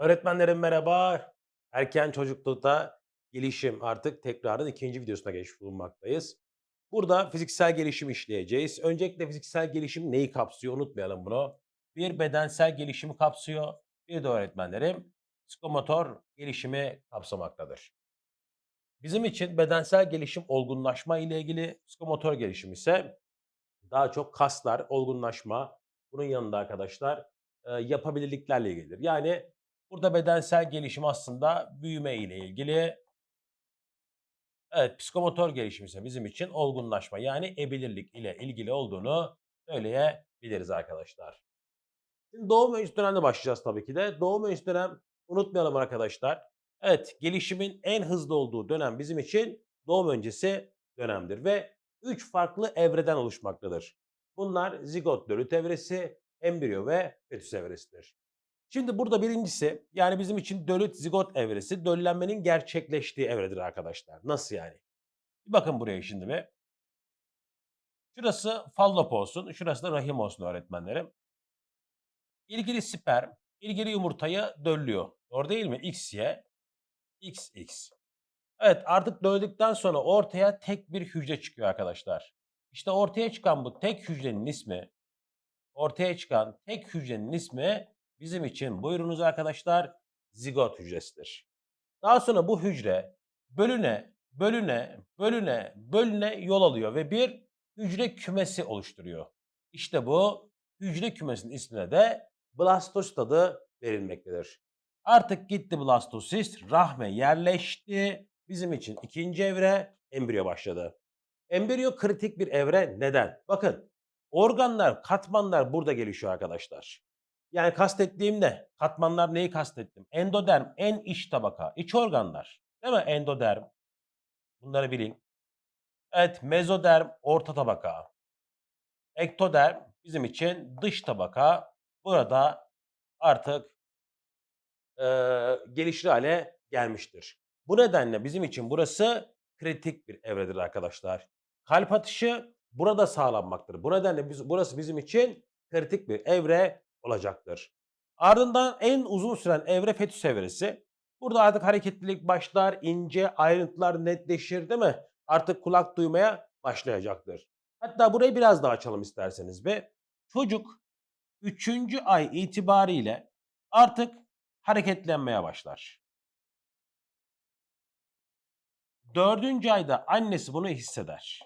Öğretmenlerim merhaba. Erken çocuklukta gelişim artık tekrarın ikinci videosuna geçmiş bulunmaktayız. Burada fiziksel gelişim işleyeceğiz. Öncelikle fiziksel gelişim neyi kapsıyor unutmayalım bunu. Bir bedensel gelişimi kapsıyor. Bir de öğretmenlerim psikomotor gelişimi kapsamaktadır. Bizim için bedensel gelişim olgunlaşma ile ilgili, psikomotor gelişim ise daha çok kaslar, olgunlaşma, bunun yanında arkadaşlar yapabilirliklerle ilgilidir. Yani burada bedensel gelişim aslında büyüme ile ilgili. Evet, psikomotor gelişim ise bizim için olgunlaşma yani ebilirlik ile ilgili olduğunu söyleyebiliriz arkadaşlar. Şimdi doğum öncesi dönemde başlayacağız tabii ki de. Doğum öncesi dönem unutmayalım arkadaşlar. Evet, gelişimin en hızlı olduğu dönem bizim için doğum öncesi dönemdir ve 3 farklı evreden oluşmaktadır. Bunlar zigot dölüt evresi, embriyo ve fetüs evresidir. Şimdi burada birincisi yani bizim için dölüt zigot evresi döllenmenin gerçekleştiği evredir arkadaşlar. Nasıl yani? Bakın buraya şimdi bir. Şurası fallop olsun, şurası da rahim olsun öğretmenlerim. İlgili sperm, ilgili yumurtayı döllüyor. Doğru değil mi? XY, XX. Evet artık döldükten sonra ortaya tek bir hücre çıkıyor arkadaşlar. İşte ortaya çıkan bu tek hücrenin ismi, ortaya çıkan tek hücrenin ismi bizim için buyurunuz arkadaşlar zigot hücresidir. Daha sonra bu hücre bölüne, bölüne, bölüne, bölüne yol alıyor ve bir hücre kümesi oluşturuyor. İşte bu hücre kümesinin ismine de blastosit adı verilmektedir. Artık gitti blastosist, rahme yerleşti. Bizim için ikinci evre embriyo başladı. Embriyo kritik bir evre. Neden? Bakın organlar, katmanlar burada gelişiyor arkadaşlar. Yani kastettiğim ne? Katmanlar neyi kastettim? Endoderm en iç tabaka, iç organlar. Değil mi? Endoderm. Bunları bilin. Evet, mezoderm orta tabaka. Ektoderm bizim için dış tabaka. Burada artık e, gelişir hale gelmiştir. Bu nedenle bizim için burası kritik bir evredir arkadaşlar. Kalp atışı burada sağlanmaktır. Bu nedenle biz, burası bizim için kritik bir evre olacaktır. Ardından en uzun süren evre fetüs evresi. Burada artık hareketlilik başlar, ince ayrıntılar netleşir değil mi? Artık kulak duymaya başlayacaktır. Hatta burayı biraz daha açalım isterseniz be. Çocuk 3. ay itibariyle artık hareketlenmeye başlar. Dördüncü ayda annesi bunu hisseder.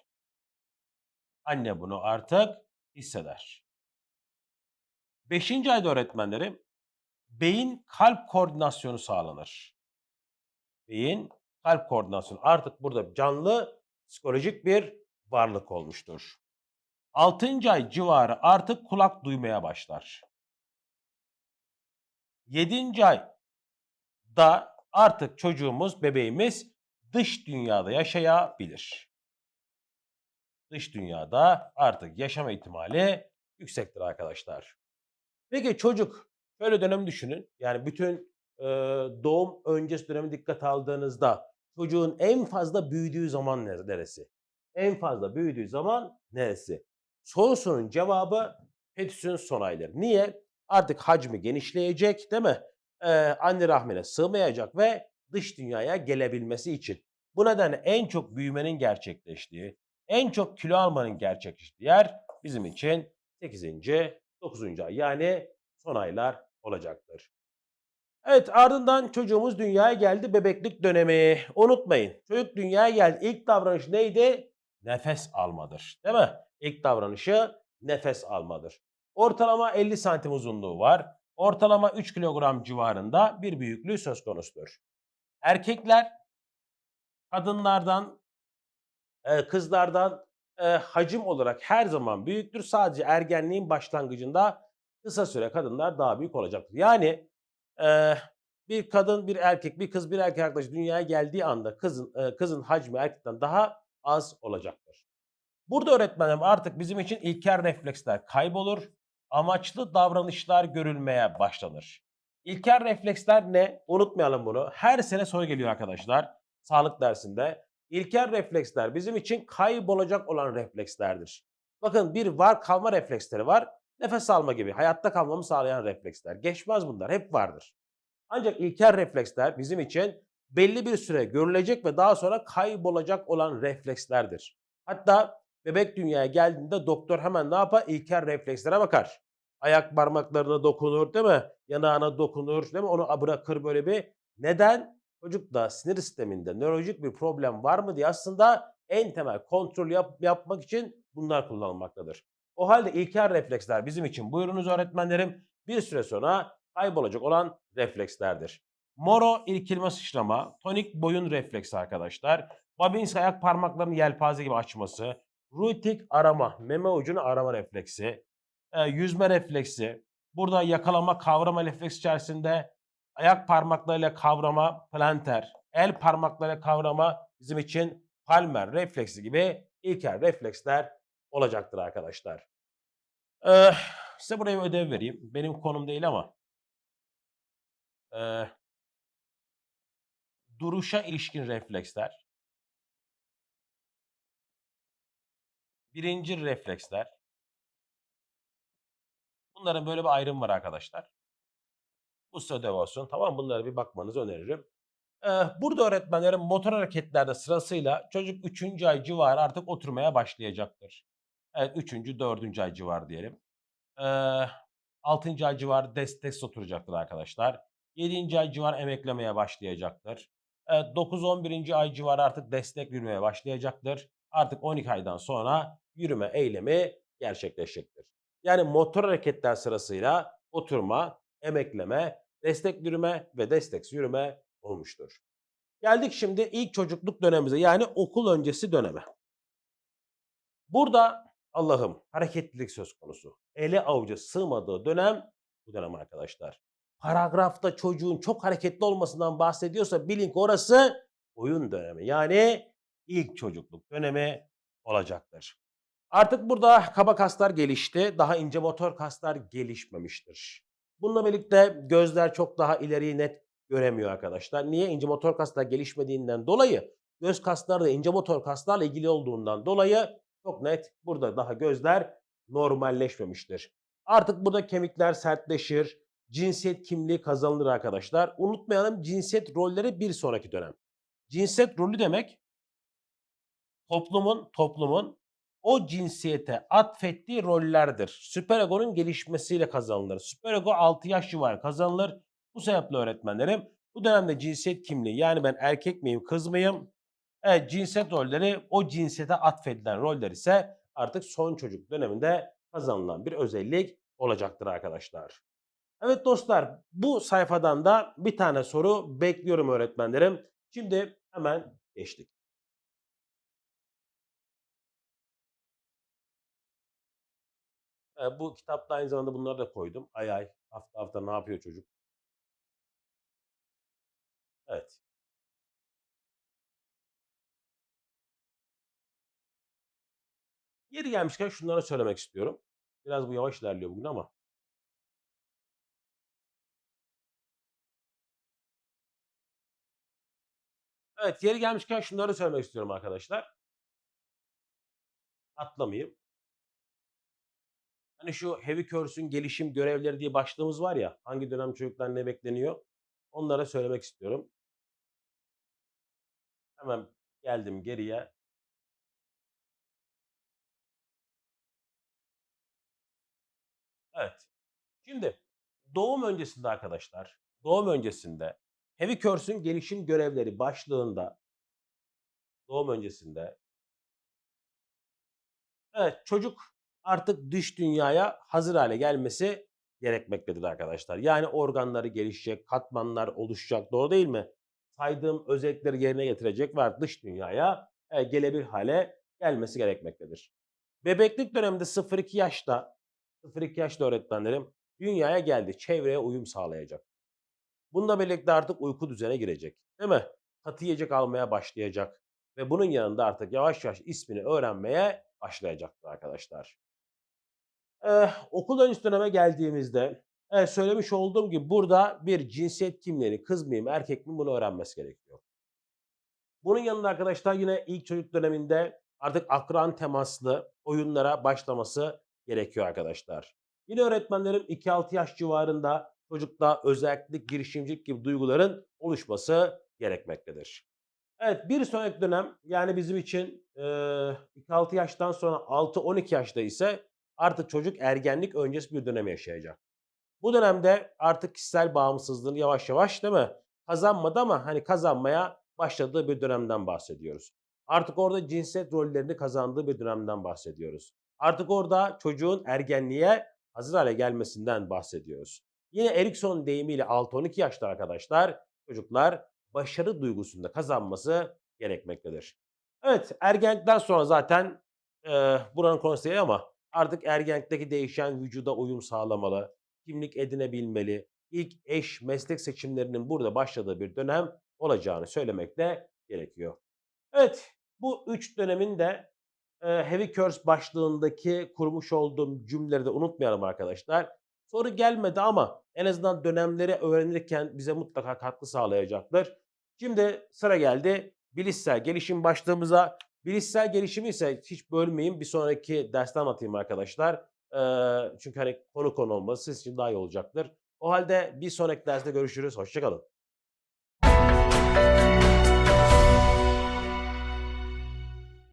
Anne bunu artık hisseder. Beşinci ayda öğretmenlerim beyin kalp koordinasyonu sağlanır. Beyin kalp koordinasyonu artık burada canlı psikolojik bir varlık olmuştur. Altıncı ay civarı artık kulak duymaya başlar. Yedinci ay da artık çocuğumuz, bebeğimiz dış dünyada yaşayabilir. Dış dünyada artık yaşama ihtimali yüksektir arkadaşlar. Peki çocuk şöyle dönem düşünün. Yani bütün e, doğum öncesi dönemi dikkat aldığınızda çocuğun en fazla büyüdüğü zaman neresi? En fazla büyüdüğü zaman neresi? Sorusunun cevabı fetüsün son ayları. Niye? Artık hacmi genişleyecek değil mi? Ee, anne rahmine sığmayacak ve dış dünyaya gelebilmesi için. Bu nedenle en çok büyümenin gerçekleştiği, en çok kilo almanın gerçekleştiği yer bizim için 8. 9. ay yani son aylar olacaktır. Evet ardından çocuğumuz dünyaya geldi bebeklik dönemi. Unutmayın çocuk dünyaya geldi. İlk davranış neydi? Nefes almadır. Değil mi? İlk davranışı nefes almadır. Ortalama 50 santim uzunluğu var. Ortalama 3 kilogram civarında bir büyüklüğü söz konusudur. Erkekler kadınlardan, e, kızlardan e, hacim olarak her zaman büyüktür. Sadece ergenliğin başlangıcında kısa süre kadınlar daha büyük olacaktır. Yani e, bir kadın, bir erkek, bir kız, bir erkek arkadaş dünyaya geldiği anda kızın e, kızın hacmi erkekten daha az olacaktır. Burada öğretmenim artık bizim için ilker refleksler kaybolur, amaçlı davranışlar görülmeye başlanır. İlker refleksler ne? Unutmayalım bunu. Her sene soru geliyor arkadaşlar sağlık dersinde. İlker refleksler bizim için kaybolacak olan reflekslerdir. Bakın bir var kalma refleksleri var. Nefes alma gibi hayatta kalmamı sağlayan refleksler. Geçmez bunlar hep vardır. Ancak ilkel refleksler bizim için belli bir süre görülecek ve daha sonra kaybolacak olan reflekslerdir. Hatta bebek dünyaya geldiğinde doktor hemen ne yapar? İlkel reflekslere bakar. Ayak parmaklarına dokunur değil mi? Yanağına dokunur değil mi? Onu bırakır böyle bir. Neden? Çocukta sinir sisteminde nörolojik bir problem var mı diye aslında en temel kontrol yap, yapmak için bunlar kullanılmaktadır. O halde ilkel refleksler bizim için buyurunuz öğretmenlerim bir süre sonra kaybolacak olan reflekslerdir. Moro irkilme sıçrama, tonik boyun refleksi arkadaşlar. Babins ayak parmaklarının yelpaze gibi açması, rutik arama, meme ucunu arama refleksi, e, yüzme refleksi, burada yakalama kavrama refleksi içerisinde ayak parmaklarıyla kavrama planter, el parmaklarıyla kavrama bizim için palmer refleksi gibi ilkel refleksler olacaktır arkadaşlar. Ee, size buraya bir ödev vereyim. Benim konum değil ama. Ee, duruşa ilişkin refleksler. Birinci refleksler. Bunların böyle bir ayrım var arkadaşlar. Ödev olsun. Tamam bunlara bir bakmanızı öneririm. Ee, burada öğretmenlerin motor hareketlerde sırasıyla çocuk 3. ay civarı artık oturmaya başlayacaktır. Evet 3. 4. ay civarı diyelim. Ee, 6. ay civarı destek oturacaktır arkadaşlar. 7. ay civarı emeklemeye başlayacaktır. Evet 9-11. ay civarı artık destek yürümeye başlayacaktır. Artık 12 aydan sonra yürüme eylemi gerçekleşecektir. Yani motor hareketler sırasıyla oturma, emekleme, destek yürüme ve desteksiz yürüme olmuştur. Geldik şimdi ilk çocukluk dönemimize yani okul öncesi döneme. Burada Allah'ım hareketlilik söz konusu. Ele avuca sığmadığı dönem bu dönem arkadaşlar. Paragrafta çocuğun çok hareketli olmasından bahsediyorsa bilin ki orası oyun dönemi. Yani ilk çocukluk dönemi olacaktır. Artık burada kaba kaslar gelişti. Daha ince motor kaslar gelişmemiştir. Bununla birlikte gözler çok daha ileriyi net göremiyor arkadaşlar. Niye? İnce motor kaslar gelişmediğinden dolayı göz kasları da ince motor kaslarla ilgili olduğundan dolayı çok net burada daha gözler normalleşmemiştir. Artık burada kemikler sertleşir, cinsiyet kimliği kazanılır arkadaşlar. Unutmayalım cinsiyet rolleri bir sonraki dönem. Cinsiyet rolü demek toplumun toplumun o cinsiyete atfettiği rollerdir. Süperegonun gelişmesiyle kazanılır. Süperego 6 yaş civarı kazanılır. Bu sebeple öğretmenlerim bu dönemde cinsiyet kimliği yani ben erkek miyim kız mıyım? Evet cinsiyet rolleri o cinsiyete atfedilen roller ise artık son çocuk döneminde kazanılan bir özellik olacaktır arkadaşlar. Evet dostlar bu sayfadan da bir tane soru bekliyorum öğretmenlerim. Şimdi hemen geçtik. Bu kitapta aynı zamanda bunları da koydum. Ay ay hafta hafta ne yapıyor çocuk? Evet. Yeri gelmişken şunları söylemek istiyorum. Biraz bu yavaş ilerliyor bugün ama. Evet yeri gelmişken şunları söylemek istiyorum arkadaşlar. Atlamayayım. Hani şu Heavy Curse'ün gelişim görevleri diye başlığımız var ya. Hangi dönem çocuklar ne bekleniyor? Onlara söylemek istiyorum. Hemen geldim geriye. Evet. Şimdi doğum öncesinde arkadaşlar, doğum öncesinde Heavy Curse'ün gelişim görevleri başlığında doğum öncesinde Evet çocuk artık dış dünyaya hazır hale gelmesi gerekmektedir arkadaşlar. Yani organları gelişecek, katmanlar oluşacak doğru değil mi? Saydığım özellikleri yerine getirecek ve dış dünyaya e, gelebilir hale gelmesi gerekmektedir. Bebeklik döneminde 0-2 yaşta 0-2 yaşta öğretmenlerim dünyaya geldi. Çevreye uyum sağlayacak. Bununla birlikte artık uyku düzene girecek. Değil mi? Katı yiyecek almaya başlayacak. Ve bunun yanında artık yavaş yavaş ismini öğrenmeye başlayacaktır arkadaşlar. Ee, okul öncesi döneme geldiğimizde evet, söylemiş olduğum gibi burada bir cinsiyet kimliğini kız mıyım erkek mi bunu öğrenmesi gerekiyor. Bunun yanında arkadaşlar yine ilk çocuk döneminde artık akran temaslı oyunlara başlaması gerekiyor arkadaşlar. Yine öğretmenlerim 2-6 yaş civarında çocukta özellik, girişimcilik gibi duyguların oluşması gerekmektedir. Evet bir sonraki dönem yani bizim için eee 2-6 yaştan sonra 6-12 yaşta ise artık çocuk ergenlik öncesi bir dönem yaşayacak. Bu dönemde artık kişisel bağımsızlığını yavaş yavaş değil mi? Kazanmadı ama hani kazanmaya başladığı bir dönemden bahsediyoruz. Artık orada cinsiyet rollerini kazandığı bir dönemden bahsediyoruz. Artık orada çocuğun ergenliğe hazır hale gelmesinden bahsediyoruz. Yine Erikson deyimiyle 6-12 yaşta arkadaşlar çocuklar başarı duygusunda kazanması gerekmektedir. Evet ergenlikten sonra zaten eee buranın konusu değil ama artık ergenlikteki değişen vücuda uyum sağlamalı, kimlik edinebilmeli, ilk eş meslek seçimlerinin burada başladığı bir dönem olacağını söylemek de gerekiyor. Evet bu 3 dönemin de eee Heavy Curse başlığındaki kurmuş olduğum cümleleri de unutmayalım arkadaşlar. Soru gelmedi ama en azından dönemleri öğrenirken bize mutlaka katkı sağlayacaktır. Şimdi sıra geldi bilişsel gelişim başlığımıza. Bilişsel gelişimi ise hiç bölmeyeyim bir sonraki derste anlatayım arkadaşlar. Çünkü hani konu konu olması sizin için daha iyi olacaktır. O halde bir sonraki derste görüşürüz. Hoşça kalın.